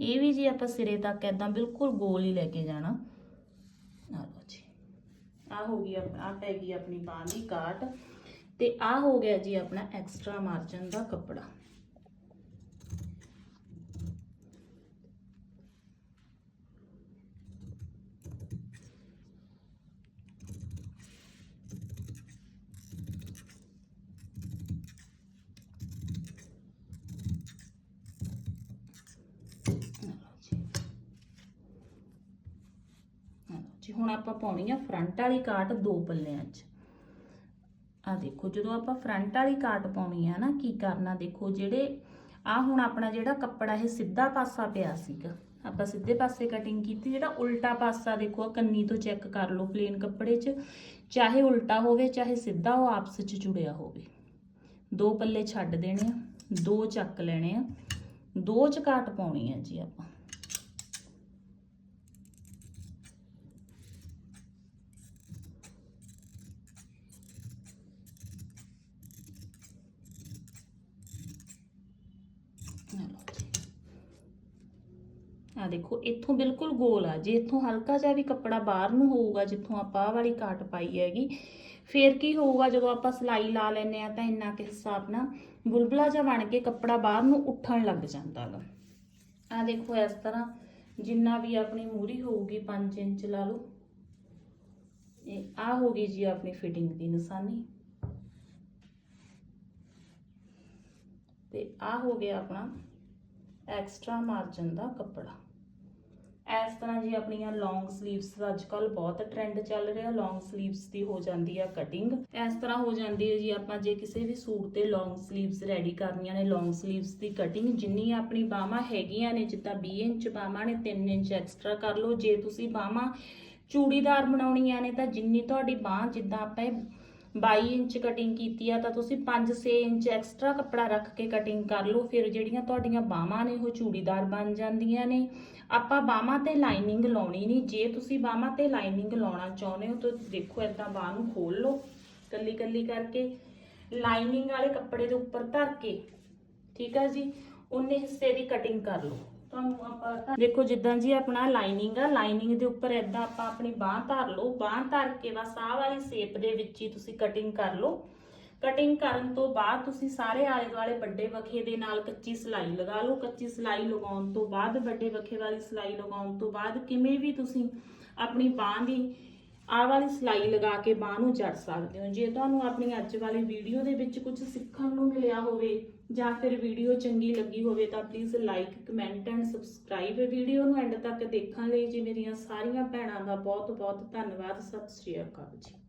ਇਹ ਵੀ ਜੀ ਆਪਾਂ ਸਿਰੇ ਤੱਕ ਏਦਾਂ ਬਿਲਕੁਲ ਗੋਲ ਹੀ ਲੈ ਕੇ ਜਾਣਾ। ਆ ਲਓ ਜੀ। ਆ ਹੋ ਗਈ ਆ ਪੈ ਗਈ ਆਪਣੀ ਬਾਂਹ ਦੀ ਕਾਟ। ਤੇ ਆ ਹੋ ਗਿਆ ਜੀ ਆਪਣਾ ਐਕਸਟਰਾ ਮਾਰਜਨ ਦਾ ਕੱਪੜਾ ਆ ਲਓ ਜੀ ਆ ਲਓ ਜੀ ਹੁਣ ਆਪਾਂ ਪਾਉਣੀ ਆ ਫਰੰਟ ਵਾਲੀ ਕਾਟ ਦੋ ਪੱਲਿਆਂ 'ਚ। ਆ ਦੇਖੋ, ਜਦੋਂ ਆਪਾਂ ਫਰੰਟ ਵਾਲੀ ਕਾਟ ਪਾਉਣੀ ਆ ਨਾ, ਕੀ ਕਰਨਾ ਦੇਖੋ, ਜਿਹੜੇ ਆ ਹੁਣ ਆਪਣਾ ਜਿਹੜਾ ਕੱਪੜਾ ਇਹ ਸਿੱਧਾ ਪਾਸਾ ਪਿਆ ਸੀਗਾ, ਆਪਾਂ ਸਿੱਧੇ ਪਾਸੇ ਕਟਿੰਗ ਕੀਤੀ, ਜਿਹੜਾ ਉਲਟਾ ਪਾਸਾ ਦੇਖੋ ਕੰਨੀ ਤੋਂ ਚੈੱਕ ਕਰ ਲਓ ਪਲੇਨ ਕੱਪੜੇ 'ਚ, ਚਾਹੇ ਉਲਟਾ ਹੋਵੇ, ਚਾਹੇ ਸਿੱਧਾ, ਉਹ ਆਪਸ 'ਚ ਜੁੜਿਆ ਹੋਵੇ। ਦੋ ਪੱਲੇ ਛੱਡ ਦੇਣੇ ਆ, ਦੋ ਚੱਕ ਲੈਣੇ ਆ, ਦੋ ਚ ਕਾਟ ਪਾਉਣੀ ਆ ਜੀ ਆਪਾਂ ਆ ਦੇਖੋ ਇੱਥੋਂ ਬਿਲਕੁਲ ਗੋਲ ਆ। ਜੇ ਇੱਥੋਂ ਹਲਕਾ ਜਿਹਾ ਵੀ ਕੱਪੜਾ ਬਾਹਰ ਨੂੰ ਹੋਊਗਾ, ਜਿੱਥੋਂ ਆਪਾਂ ਆਹ ਵਾਲੀ ਕਾਟ ਪਾਈ ਹੈਗੀ, ਫੇਰ ਕੀ ਹੋਊਗਾ? ਜਦੋਂ ਆਪਾਂ ਸਲਾਈ ਲਾ ਲੈਨੇ ਆ ਤਾਂ ਇੰਨਾ ਕਿ ਹਿਸਾਬ ਨਾਲ ਬੁਲਬੁਲਾ ਜਿਹਾ ਬਣ ਕੇ ਕੱਪੜਾ ਬਾਹਰ ਨੂੰ ਉੱਠਣ ਲੱਗ ਜਾਂਦਾ ਗਾ। ਆ ਦੇਖੋ ਇਸ ਤਰ੍ਹਾਂ ਜਿੰਨਾ ਵੀ ਆਪਣੀ ਮੂਰੀ ਹੋਊਗੀ 5 ਇੰਚ ਲਾ ਲਓ। ਇਹ ਆ ਹੋ ਗਈ ਜੀ ਆਪਣੀ ਫਿਟਿੰਗ ਦੀ ਨਿਸ਼ਾਨੀ। ਤੇ ਆ ਹੋ ਗਿਆ ਆਪਣਾ ਐਕਸਟਰਾ ਮਾਰਜਨ ਦਾ ਕੱਪੜਾ। ਇਸ ਤਰ੍ਹਾਂ ਜੀ ਆਪਣੀਆਂ ਲੌਂਗ ਸਲੀਵਸ ਦਾ ਅੱਜਕੱਲ ਬਹੁਤ ਟ੍ਰੈਂਡ ਚੱਲ ਰਿਹਾ ਲੌਂਗ ਸਲੀਵਸ ਦੀ ਹੋ ਜਾਂਦੀ ਆ ਕਟਿੰਗ ਇਸ ਤਰ੍ਹਾਂ ਹੋ ਜਾਂਦੀ ਹੈ ਜੀ, ਆਪਾਂ ਜੇ ਕਿਸੇ ਵੀ ਸੂਟ ਤੇ ਲੌਂਗ ਸਲੀਵਸ ਰੈਡੀ ਕਰਨੀਆਂ ਨੇ ਲੌਂਗ ਸਲੀਵਸ ਦੀ ਕਟਿੰਗ ਜਿੰਨੀ ਆਪਣੀ ਬਾਹਾਂ ਹੈਗੀਆਂ ਨੇ, ਜਿੱਦਾਂ 20 ਇੰਚ ਬਾਹਾਂ ਨੇ 3 ਇੰਚ ਐਕਸਟਰਾ ਕਰ ਲਓ। ਜੇ ਤੁਸੀਂ ਬਾਹਾਂ ਚੂੜੀਦਾਰ ਬਣਾਉਣੀਆਂ ਨੇ, ਤਾਂ ਜਿੰਨੀ ਤੁਹਾਡੀ ਬਾਹ, ਜਿੱਦਾਂ ਆਪਾਂ ਇਹ 22 ਇੰਚ ਕਟਿੰਗ ਕੀਤੀ ਆ, ਤਾਂ ਤੁਸੀਂ 5-6 ਇੰਚ ਐਕਸਟਰਾ ਕੱਪੜਾ ਰੱਖ ਕੇ ਕਟਿੰਗ ਕਰ ਲਓ। ਫਿਰ ਜਿਹੜੀਆਂ ਤੁਹਾਡੀਆਂ ਬਾਹਾਂ ਨੇ, ਉਹ ਚੂੜੀਦਾਰ ਬਣ ਜਾਂਦੀਆਂ ਨੇ। ਆਪਾਂ ਬਾਹਾਂ ਤੇ ਲਾਈਨਿੰਗ ਲਾਉਣੀ ਨਹੀਂ। ਜੇ ਤੁਸੀਂ ਬਾਹਾਂ ਤੇ ਲਾਈਨਿੰਗ ਲਾਉਣਾ ਚਾਹੁੰਦੇ ਹੋ, ਤਾਂ ਦੇਖੋ ਇਦਾਂ ਬਾਹ ਨੂੰ ਖੋਲ ਲਓ ਕੱਲੀ ਕੱਲੀ ਕਰਕੇ। ਲਾਈਨਿੰਗ ਵਾਲੇ ਕੱਪੜੇ ਦੇ ਉੱਪਰ ਧਰ ਕੇ, ਠੀਕ ਆ ਜੀ? ਉਹਨੇ ਹਿੱਸੇ ਦੀ ਕਟਿੰਗ ਕਰ ਲਓ। ਤੁਹਾਨੂੰ ਆਪਾਂ ਦੇਖੋ ਜਿੱਦਾਂ ਜੀ ਆਪਣਾ ਲਾਈਨਿੰਗ ਆ ਲਾਈਨਿੰਗ ਦੇ ਉੱਪਰ ਇਦਾਂ ਆਪਾਂ ਆਪਣੀ ਬਾਹ ਧਰ ਲਓ। ਬਾਹ ਧਰ ਕੇ ਬਸ ਆਹ ਵਾਲੀ ਸ਼ੇਪ ਦੇ ਵਿੱਚ ਹੀ ਤੁਸੀਂ ਕਟਿੰਗ ਕਰ ਲਓ। ਕਟਿੰਗ ਕਰਨ ਤੋਂ ਬਾਅਦ ਤੁਸੀਂ ਸਾਰੇ ਆਲੇ ਦੁਆਲੇ ਵੱਡੇ ਵਖੇ ਦੇ ਨਾਲ ਕੱਚੀ ਸਿਲਾਈ ਲਗਾ ਲਓ। ਕੱਚੀ ਸਿਲਾਈ ਲਗਾਉਣ ਤੋਂ ਬਾਅਦ, ਵੱਡੇ ਵਖੇ ਵਾਲੀ ਸਿਲਾਈ ਲਗਾਉਣ ਤੋਂ ਬਾਅਦ ਕਿਵੇਂ ਵੀ ਤੁਸੀਂ ਆਪਣੀ ਬਾਹ ਦੀ, ਆਹ ਵਾਲੀ ਸਿਲਾਈ ਲਗਾ ਕੇ ਬਾਹ ਨੂੰ ਜੜ ਸਕਦੇ ਹੋ। ਜੇ ਤੁਹਾਨੂੰ ਆਪਣੀ ਅੱਜ ਵਾਲੀ ਵੀਡੀਓ ਦੇ ਵਿੱਚ ਕੁਝ ਸਿੱਖਣ ਨੂੰ ਮਿਲਿਆ ਹੋਵੇ ਜਾਂ ਫਿਰ ਵੀਡੀਓ ਚੰਗੀ ਲੱਗੀ ਹੋਵੇ ਤਾਂ please like comment and subscribe video ਨੂੰ ਐਂਡ ਤੱਕ ਦੇਖਣ ਲਈ ਜੀ ਮੇਰੀਆਂ ਸਾਰੀਆਂ ਭੈਣਾਂ ਦਾ ਬਹੁਤ ਬਹੁਤ ਧੰਨਵਾਦ। ਸਤਿ ਸ਼੍ਰੀ ਅਕਾਲ ਜੀ।